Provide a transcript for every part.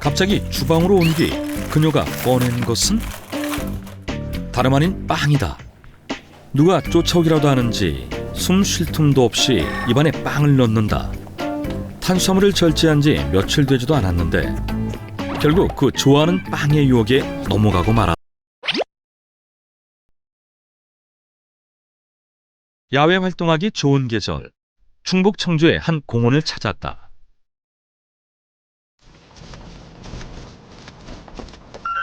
갑자기 주방으로 온 뒤 그녀가 꺼낸 것은 다름 아닌 빵이다. 누가 쫓아오기라도 하는지 숨 쉴 틈도 없이 입안에 빵을 넣는다. 탄수화물을 절제한 지 며칠 되지도 않았는데 결국 그 좋아하는 빵의 유혹에 넘어가고 말았다. 야외 활동하기 좋은 계절. 충북 청주의 한 공원을 찾았다.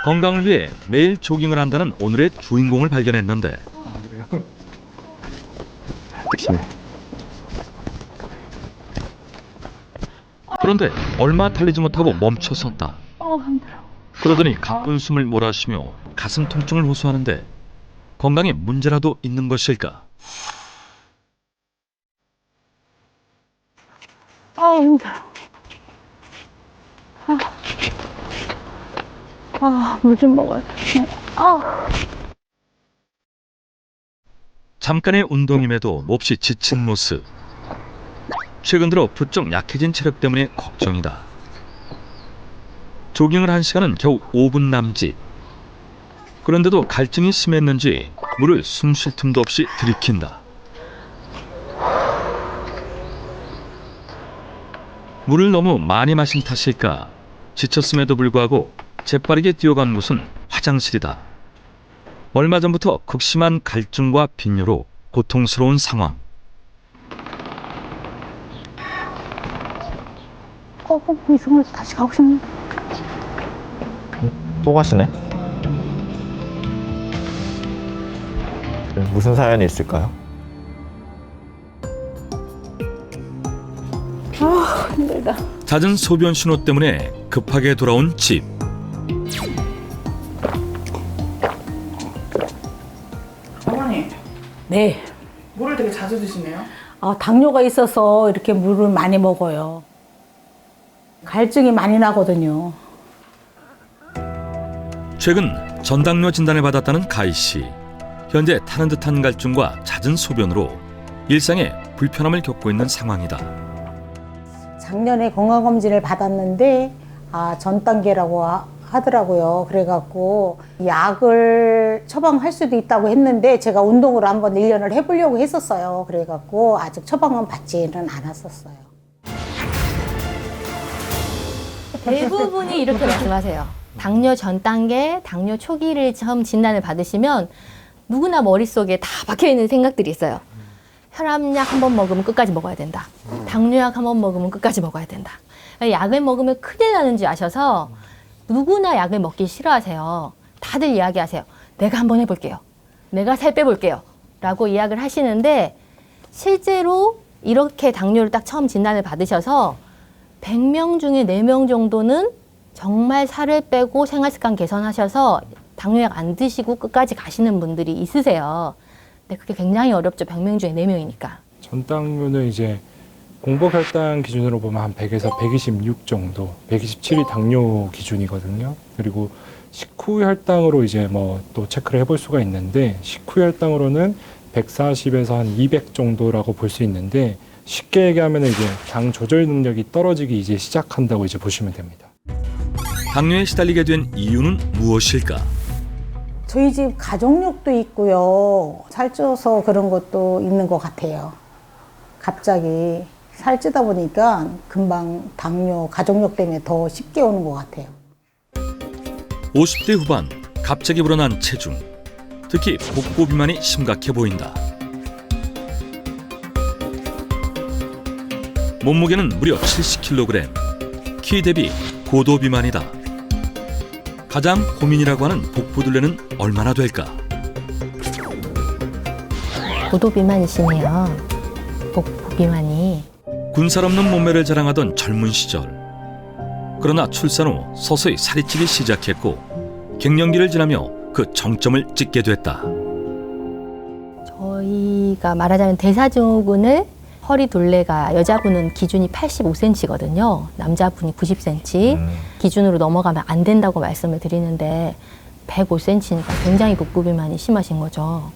건강을 위해 매일 조깅을 한다는 오늘의 주인공을 발견했는데 그런데 얼마 달리지 못하고 멈춰 섰다. 어, 힘들어. 그러더니 가쁜 숨을 몰아쉬며 가슴 통증을 호소하는데 건강에 문제라도 있는 것일까? 아, 힘들어. 아, 아, 물 좀 먹어야 돼. 아, 잠깐의 운동임에도 몹시 지친 모습. 최근 들어 부쩍 약해진 체력 때문에 걱정이다. 조깅을 한 시간은 겨우 5분 남짓. 그런데도 갈증이 심했는지 물을 숨 쉴 틈도 없이 들이킨다. 물을 너무 많이 마신 탓일까 지쳤음에도 불구하고 재빠르게 뛰어간 곳은 화장실이다. 얼마 전부터 극심한 갈증과 빈뇨로 고통스러운 상황. 어, 이승을 다시 가고 싶네. 또 가시네. 무슨 사연이 있을까요? 아, 힘들다. 잦은 소변 신호 때문에 급하게 돌아온 집. 네. 물을 되게 자주 드시네요. 아, 당뇨가 있어서 이렇게 물을 많이 먹어요. 갈증이 많이 나거든요. 최근 전당뇨 진단을 받았다는 가희 씨. 현재 타는 듯한 갈증과 잦은 소변으로 일상에 불편함을 겪고 있는 상황이다. 작년에 건강검진을 받았는데, 아, 전 단계라고 하, 하더라고요. 그래갖고, 약을 처방할 수도 있다고 했는데, 제가 운동을 한번 1년을 해보려고 했었어요. 그래갖고, 아직 처방은 받지는 않았었어요. 대부분이 이렇게 말씀하세요. 당뇨 전 단계, 당뇨 초기를 처음 진단을 받으시면 누구나 머릿속에 다 박혀 있는 생각들이 있어요. 혈압약 한 번 먹으면 끝까지 먹어야 된다. 당뇨약 한 번 먹으면 끝까지 먹어야 된다. 약을 먹으면 큰일 나는지 아셔서 누구나 약을 먹기 싫어하세요. 다들 이야기하세요. 내가 한번 해볼게요. 내가 살 빼볼게요. 라고 이야기를 하시는데 실제로 이렇게 당뇨를 딱 처음 진단을 받으셔서 100명 중에 4명 정도는 정말 살을 빼고 생활 습관 개선하셔서 당뇨약 안 드시고 끝까지 가시는 분들이 있으세요. 근데 그게 굉장히 어렵죠. 100명 중에 4명이니까. 전당뇨는 이제 공복 혈당 기준으로 보면 한 100에서 126 정도, 127이 당뇨 기준이거든요. 그리고 식후 혈당으로 이제 뭐 또 체크를 해볼 수가 있는데 식후 혈당으로는 140에서 한 200 정도라고 볼 수 있는데 쉽게 얘기하면 이제 당 조절 능력이 떨어지기 이제 시작한다고 이제 보시면 됩니다. 당뇨에 시달리게 된 이유는 무엇일까? 저희 집 가족력도 있고요. 살쪄서 그런 것도 있는 것 같아요. 갑자기 살찌다 보니까 금방 당뇨, 가족력 때문에 더 쉽게 오는 것 같아요. 50대 후반 갑자기 불어난 체중. 특히 복부 비만이 심각해 보인다. 몸무게는 무려 70kg. 키 대비 고도 비만이다. 가장 고민이라고 하는 복부 둘레는 얼마나 될까? 고도 비만이시네요. 복부 비만이. 군살 없는 몸매를 자랑하던 젊은 시절. 그러나 출산 후 서서히 살이 찌기 시작했고 갱년기를 지나며 그 정점을 찍게 됐다. 저희가 말하자면 대사증후군을 허리 둘레가 여자분은 기준이 85cm거든요. 남자분이 90cm. 음. 기준으로 넘어가면 안 된다고 말씀을 드리는데 105cm니까 굉장히 복부 비만이 심하신 거죠.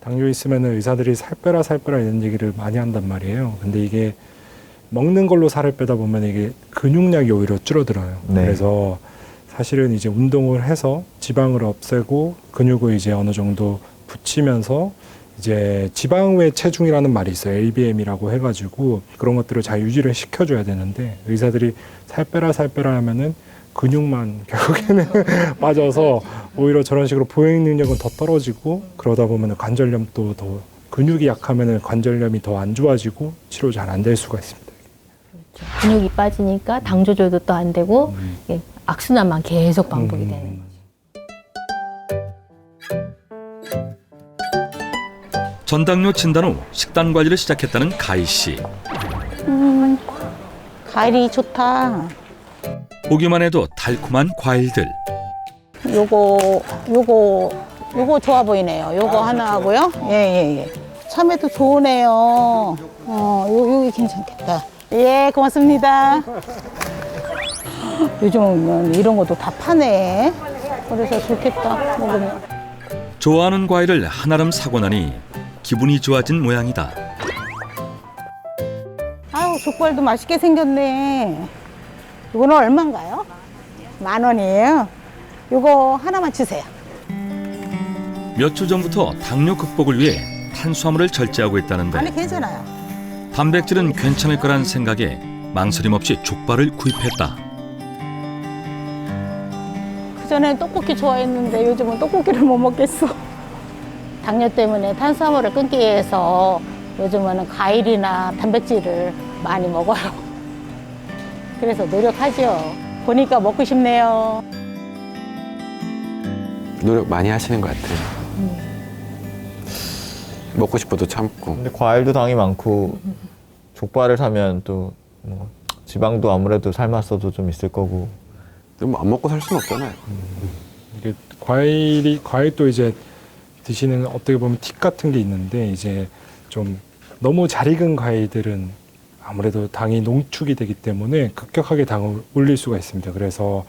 당뇨 있으면 의사들이 살 빼라 살 빼라 이런 얘기를 많이 한단 말이에요. 근데 이게 먹는 걸로 살을 빼다 보면 이게 근육량이 오히려 줄어들어요. 네. 그래서 사실은 이제 운동을 해서 지방을 없애고 근육을 이제 어느 정도 붙이면서 이제 지방 외 체중이라는 말이 있어요. LBM이라고 해가지고 그런 것들을 잘 유지를 시켜줘야 되는데 의사들이 살 빼라 살 빼라 하면은 근육만 결국에는 빠져서 오히려 저런 식으로 보행 능력은 더 떨어지고 그러다 보면 관절염도 더 근육이 약하면 관절염이 더 안 좋아지고 치료 잘 안 될 수가 있습니다. 근육이 빠지니까 당 조절도 또 안 되고 음. 이게 악순환만 계속 반복이 음. 되는 거죠. 전당뇨 진단 후 식단 관리를 시작했다는 가희 씨. 음, 과일이 좋다. 보기만 해도 달콤한 과일들. 요거 요거 요거 좋아 보이네요. 요거 하나 하고요. 예예 예. 참외도 좋으네요. 어, 요 요게 괜찮겠다. 예, 고맙습니다. 요즘은 이런 것도 다 파네. 그래서 좋겠다. 먹으면. 좋아하는 과일을 한아름 사고 나니 기분이 좋아진 모양이다. 아유, 족발도 맛있게 생겼네. 이거는 얼마인가요? 만 원이에요. 요거 하나만 주세요. 몇 주 전부터 당뇨 극복을 위해 탄수화물을 절제하고 아니 있다는데 괜찮아요. 단백질은 괜찮을 거란 생각에 망설임 없이 족발을 구입했다. 그전엔 떡볶이 좋아했는데 요즘은 떡볶이를 못 먹겠어. 당뇨 때문에 탄수화물을 끊기 위해서 요즘은 과일이나 단백질을 많이 먹어요. 그래서 노력하죠. 보니까 먹고 싶네요. 노력 많이 하시는 것 같아요. 먹고 싶어도 참고. 근데 과일도 당이 많고 족발을 사면 또 뭐 지방도 아무래도 삶았어도 좀 있을 거고 너무 안 먹고 살 수는 없잖아요. 이게 과일이 과일도 이제 드시는 어떻게 보면 팁 같은 게 있는데 이제 좀 너무 잘 익은 과일들은 아무래도 당이 농축이 되기 때문에 급격하게 당을 올릴 수가 있습니다. 그래서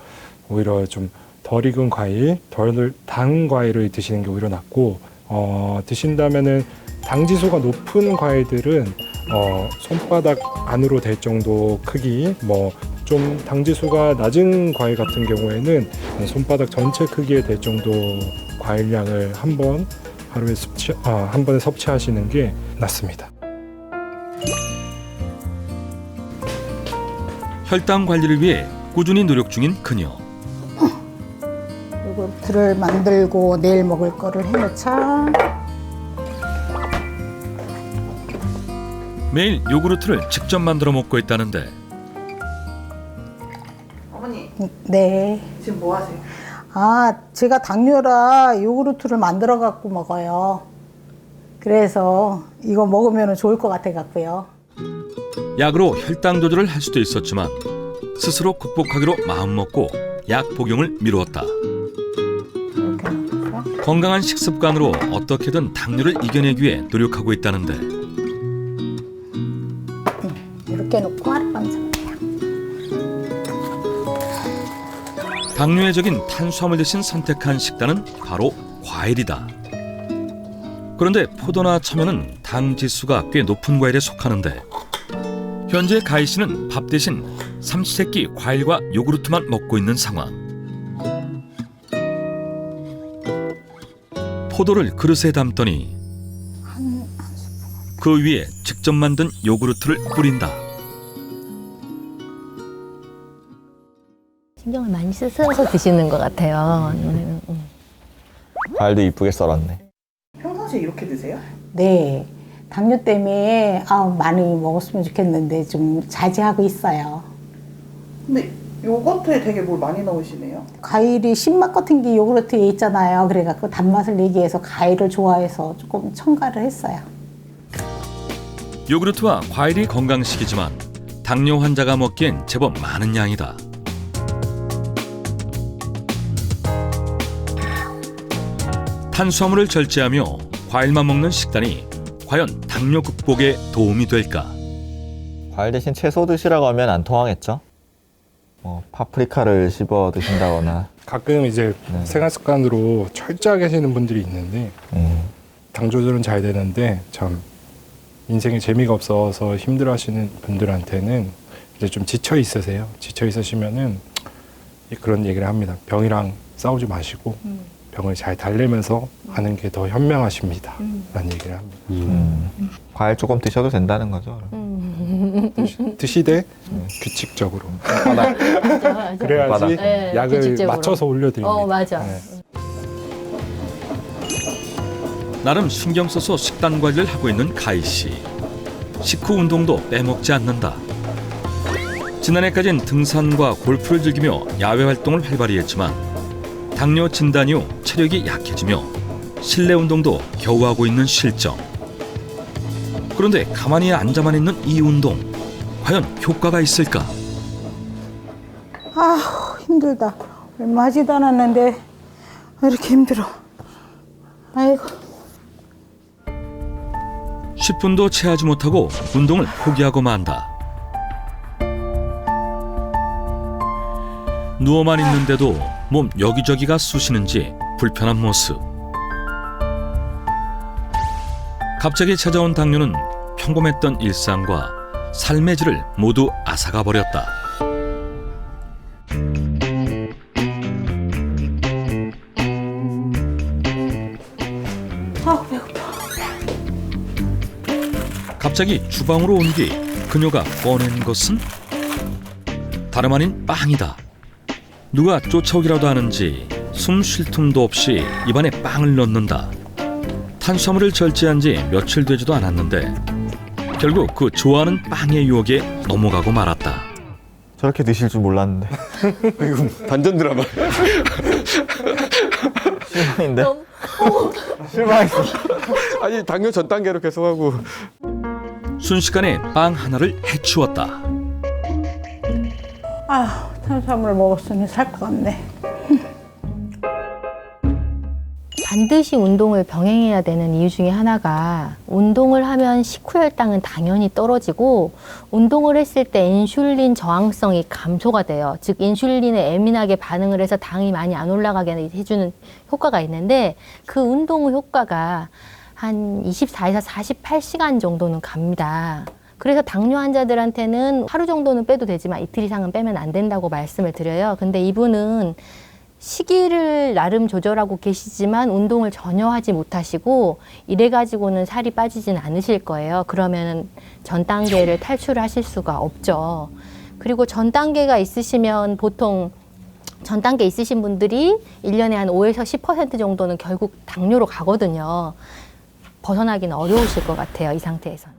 오히려 좀 덜 익은 과일, 덜단 과일을 드시는 게 오히려 낫고 어, 드신다면은 당 지수가 높은 과일들은 어, 손바닥 안으로 될 정도 크기, 뭐 좀 당 지수가 낮은 과일 같은 경우에는 손바닥 전체 크기에 될 정도 과일량을 한 번 하루에 섭취 아, 한 번에 섭취하시는 게 낫습니다. 혈당 관리를 위해 꾸준히 노력 중인 그녀. 요거트를 만들고 내일 먹을 거를 해놓자. 매일 요구르트를 직접 만들어 먹고 있다는데 어머니 네. 지금 뭐 하세요? 아, 제가 당뇨라 요구르트를 만들어 갖고 먹어요. 그래서 이거 먹으면 좋을 것 같아 갖고요. 약으로 혈당 조절을 할 수도 있었지만 스스로 극복하기로 마음먹고 약 복용을 미루었다. 이렇게. 건강한 식습관으로 어떻게든 당뇨를 이겨내기 위해 노력하고 있다는데 이렇게 놓고 하룻밤 자요. 당뇨에 적인 탄수화물 대신 선택한 식단은 바로 과일이다. 그런데 포도나 참외는 당 지수가 꽤 높은 과일에 속하는데 현재 가희 씨는 밥 대신 삼시세끼 과일과 요구르트만 먹고 있는 상황. 포도를 그릇에 담더니 그 위에 직접 만든 요구르트를 뿌린다. 신경을 많이 쓰셔서 드시는 것 같아요. 음, 음. 과일도 이쁘게 썰었네. 평상시에 이렇게 드세요? 네. 당뇨 때문에 아, 많이 먹었으면 좋겠는데 좀 자제하고 있어요. 근데 요거트에 되게 뭘 많이 넣으시네요. 과일이 신맛 같은 게 요구르트에 있잖아요. 그래갖고 단맛을 내기 위해서 과일을 좋아해서 조금 첨가를 했어요. 요구르트와 과일이 건강식이지만 당뇨 환자가 먹기엔 제법 많은 양이다. 탄수화물을 절제하며 과일만 먹는 식단이 과연 당뇨 극복에 도움이 될까? 과일 대신 채소 드시라고 하면 안 통하겠죠? 뭐 파프리카를 씹어 드신다거나 가끔 이제 네. 생활 습관으로 철저하게 하시는 분들이 있는데 음, 당 조절은 잘 되는데 참 인생에 재미가 없어서 힘들어하시는 분들한테는 이제 좀 지쳐 있으세요. 지쳐 있으시면은 그런 얘기를 합니다. 병이랑 싸우지 마시고 병을 잘 달래면서 하는 게 더 현명하십니다. 라는 얘기를 합니다. 음. 과일 조금 드셔도 된다는 거죠. 드시되 규칙적으로 바닥. 그래야지 바닥. 네, 약을 규칙적으로. 맞춰서 올려드립니다. 어, 맞아. 네. 나름 신경 써서 식단 관리를 하고 있는 가희 씨. 식후 운동도 빼먹지 않는다. 지난해까진 등산과 골프를 즐기며 야외 활동을 활발히 했지만 당뇨 진단 이후 체력이 약해지며 실내 운동도 겨우 하고 있는 실정. 그런데 가만히 앉아만 있는 이 운동 과연 효과가 있을까? 아 힘들다. 얼마 하지도 않았는데 왜 이렇게 힘들어. 아이고. 10분도 채하지 못하고 운동을 포기하고 만다. 누워만 있는데도 몸 여기저기가 쑤시는지 불편한 모습. 갑자기 찾아온 당뇨는 평범했던 일상과 삶의 질을 모두 앗아가 버렸다. 아 배고파. 갑자기 주방으로 온 뒤 그녀가 꺼낸 것은 다름 아닌 빵이다. 누가 쫓아오기라도 하는지 숨 쉴 틈도 없이 입안에 빵을 넣는다. 탄수화물을 절제한 지 며칠 되지도 않았는데 결국 그 좋아하는 빵의 유혹에 넘어가고 말았다. 저렇게 드실 줄 몰랐는데. 이거 반전 드라마. 실망인데? 실망했어. 아니 당뇨 전 단계로 계속하고 순식간에 빵 하나를 해치웠다. 아 탄수화물 먹었으니 살 것 같네. 반드시 운동을 병행해야 되는 이유 중에 하나가 운동을 하면 식후혈당은 당연히 떨어지고 운동을 했을 때 인슐린 저항성이 감소가 돼요. 즉 인슐린에 예민하게 반응을 해서 당이 많이 안 올라가게 해주는 효과가 있는데 그 운동 효과가 한 24에서 48시간 정도는 갑니다. 그래서 당뇨 환자들한테는 하루 정도는 빼도 되지만 이틀 이상은 빼면 안 된다고 말씀을 드려요. 근데 이분은 시기를 나름 조절하고 계시지만 운동을 전혀 하지 못하시고 이래 가지고는 살이 빠지진 않으실 거예요. 그러면 전 단계를 탈출하실 수가 없죠. 그리고 전 단계가 있으시면 보통 전 단계 있으신 분들이 일년에한 5에서 10% 정도는 결국 당뇨로 가거든요. 벗어나기는 어려우실 것 같아요. 이 상태에서는.